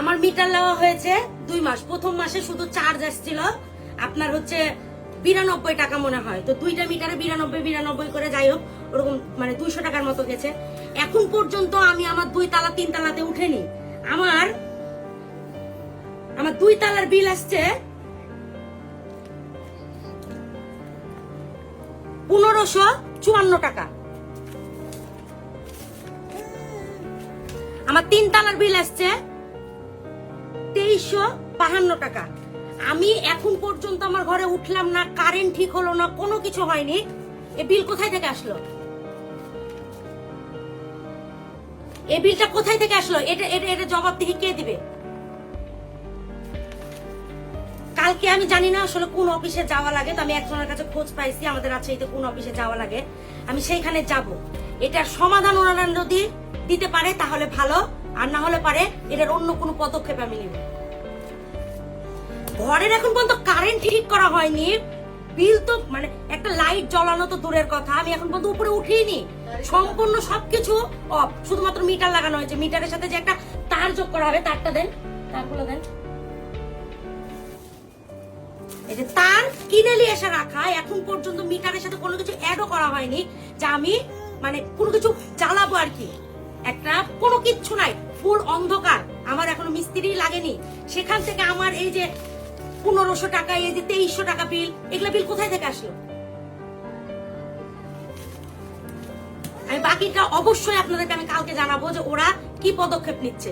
আমার মিটার নেওয়া হয়েছে দুই মাস। প্রথম মাসে শুধু চার্জ আসছিল। আপনার হচ্ছে বিরানব্বই টাকা মনে হয়। তো দুইটা মিটারে বিরানব্বই বিরানব্বই করে যাই হোক, ওরকম মানে দুইশো টাকার মতো গেছে। এখন পর্যন্ত আমি আমার দুই তালা, তিন তালাতে উঠেনি। আমার আমার দুই তালার বিল আসছে পনেরোশো চুয়ান্ন টাকা। আমার তিন তালার বিল আসছে তেইশশো বাহান্ন টাকা। আমি এখন পর্যন্ত আমার ঘরে উঠলাম না কারেন্ট ঠিক হলো না, কোনো কিছু হয়নি। এ বিল কোথায় থেকে আসলো? এই বিলটা কোথায় থেকে আসলো? এটা এটা এটা কে দিবে? কালকে আমি জানি না আসলে কোন অফিসে যাওয়া লাগে, তো আমি একজনের কাছে খোঁজ পাইছি, আমাদের রাজশাহীতে কোন অফিসে যাওয়া লাগে। আমি সেইখানে যাব। এটার সমাধান ওনারা যদি দিতে পারে তাহলে ভালো, আর না হলে পারে এটার অন্য কোনো পদক্ষেপ আমি নিব। ঘরের এখন পর্যন্ত কারেন্ট ঠিক করা হয়নি। বিল তো মানে একটা লাইট জ্বলানো তো দূরের কথা, আমি এখন পর্যন্ত উপরে উঠিনি সম্পূর্ণ সবকিছু অফ শুধুমাত্র মিটার লাগানো হয়েছে। মিটারের সাথে যে একটা তার যোগ করা হবে, তারটা দেন, তারগুলো দেন। এই যে তার কিনে নিয়ে এসে রাখা, এখন পর্যন্ত মিটারের সাথে কোনো কিছু অ্যাডও করা হয়নি, যে আমি মানে কোনো কিছু জ্বালাবো আর কি। একটা, কোনো কিচ্ছু নাই ফুল অন্ধকার। আমার এখনও মিস্ত্রি লাগেনি। সেখান থেকে আমার এই যে পনেরোশো টাকা, এই যে তেইশশো টাকা বিল এগুলা বিল কোথায় থেকে আসলো? আমি বাকিটা অবশ্যই আপনাদেরকে আমি কালকে জানাব যে ওরা কি পদক্ষেপ নিচ্ছে।